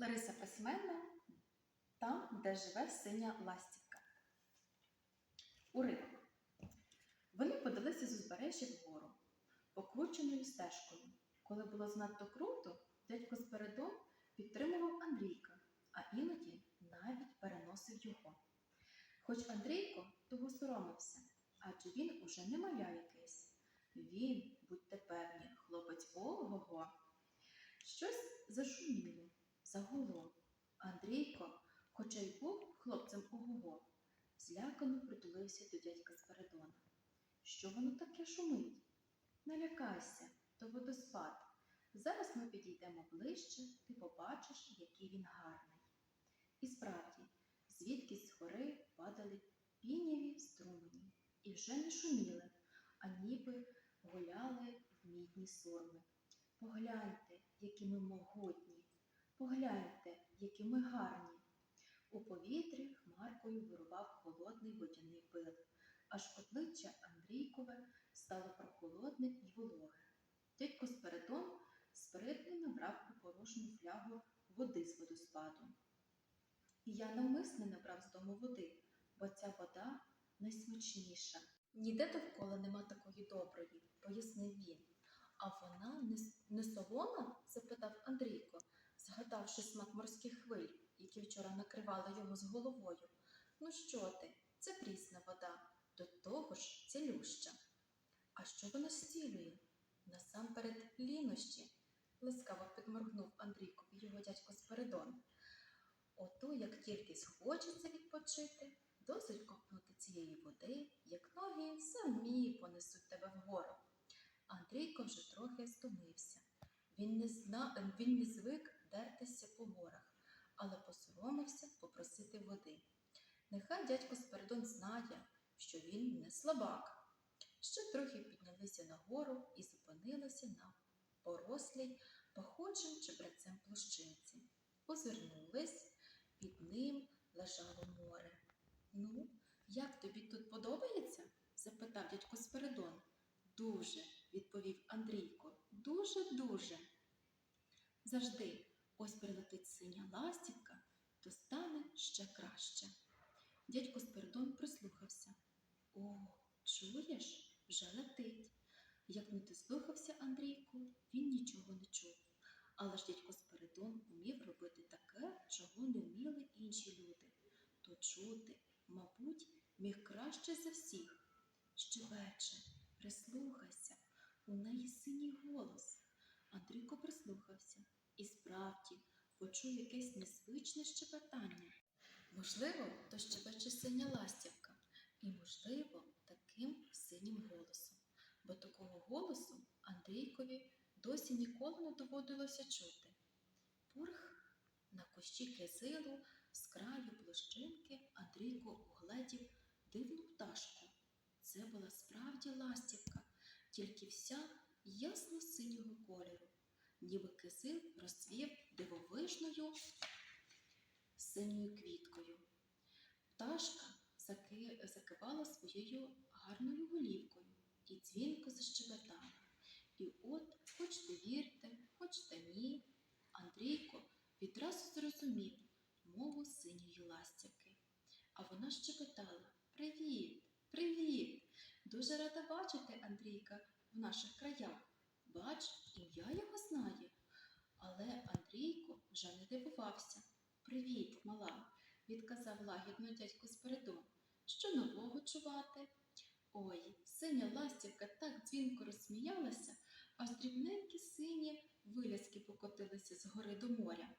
Лариса Письменна там, де живе синя ластівка. Уривок. Вони подалися з узбережжя вгору, покрученою стежкою. Коли було занадто круто, дядько Спиридон підтримував Андрійка, а іноді навіть переносив його. Хоч Андрійко того соромився, адже він уже не маля якийсь. Він, будьте певні, хлопець ого-го. Щось зашуміло, загуло. Андрійко, хоча й був хлопцем ого-го, злякано притулився до дядька Спиридона. Що воно таке шумить? Не лякайся, то водоспад. Зараз ми підійдемо ближче, ти побачиш, який він гарний. І справді, звідкись з гори падали піняві струмені, і вже не шуміли, а ніби гуляли в мідні сурми. Погляньте, які ми могутні, погляньте, які ми гарні. У повітрі хмаркою вирував холодний водяний пил, аж обличчя Андрійкове стало прохолодне і вологе. Дядько Спиридон спритно набрав у порожню флягу води з водоспаду. Я навмисне набрав з дому води, бо ця вода найсмачніша. Ніде довкола нема такої доброї, пояснив він. А вона не солона? запитав Андрійко, згадавши смак морських хвиль, які вчора накривали його з головою. Ну що ти, це прісна вода, до того ж цілюща. А що вона зцілює? Насамперед лінощі, ласкаво підморгнув Андрійкові його дядько Спиридон. Ото, як тільки схочеться відпочити, досить ковтнути цієї води, як ноги самі понесуть тебе вгору. Андрійко вже трохи стомився. Він не, зна... він не звик дертися по горах, але посоромився попросити води. Нехай дядько Спиридон знає, що він не слабак. Ще трохи піднялися нагору і зупинилися на порослій пахучим чебрецем площинці. Озирнулись, під ним лежало море. Ну, як тобі тут подобається? запитав дядько Спиридон. Дуже, відповів Андрійко. Дуже, дуже. Завжди, ось прилетить синя ластівка, то стане ще краще. Дядько Спиридон прислухався. О, чуєш, вже летить. Як не дослухався Андрійко, він нічого не чув. Але ж дядько Спиридон умів робити таке, чого не вміли інші люди. То чути, мабуть, міг краще за всіх. Щебече, прислухайся, у неї синій голос. Андрійко прислухався і справді почув якесь незвичне щебетання. Можливо, то щебече синя ластівка, і, можливо, таким синім голосом, бо такого голосу Андрійкові досі ніколи не доводилося чути. Пурх на кущі кизилу з краю площинки Андрійко угледів дивну пташку. Це була справді ластівка, тільки вся ясно-синього кольору, ніби кизил розцвів дивовижною синьою квіткою. Пташка заки... закивала своєю гарною голівкою і дзвінко защебетала. І от, хочте вірте, хочте ні, Андрійко відразу зрозумів мову синьої ластівки. А вона щебетала Привіт, привіт! Дуже рада бачити Андрійка в наших краях. Бач, ім'я його знає. Але Андрійко вже не дивувався. Привіт, мала, відказав лагідно дядько Спиридон. Що нового чувати? Ой, синя ластівка так дзвінко розсміялася, аж дрібненькі сині виляски покотилися з гори до моря.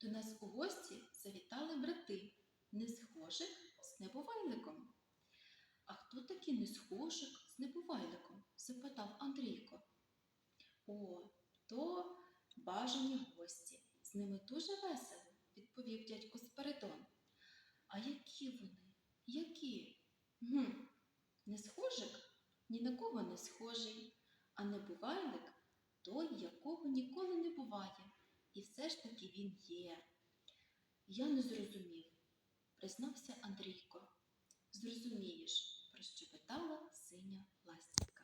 До нас у гості завітали брати, не схожих. А такий несхожик з небувайликом? запитав Андрійко. О, то бажані гості. З ними дуже весело, відповів дядько Спиридон. А які вони? Які? Гм, не схожик? Ні на кого не схожий, а небувайлик той, якого ніколи не буває. І все ж таки він є. Я не зрозумів, признався Андрійко. Зрозумієш, прощебетала синя ластівка.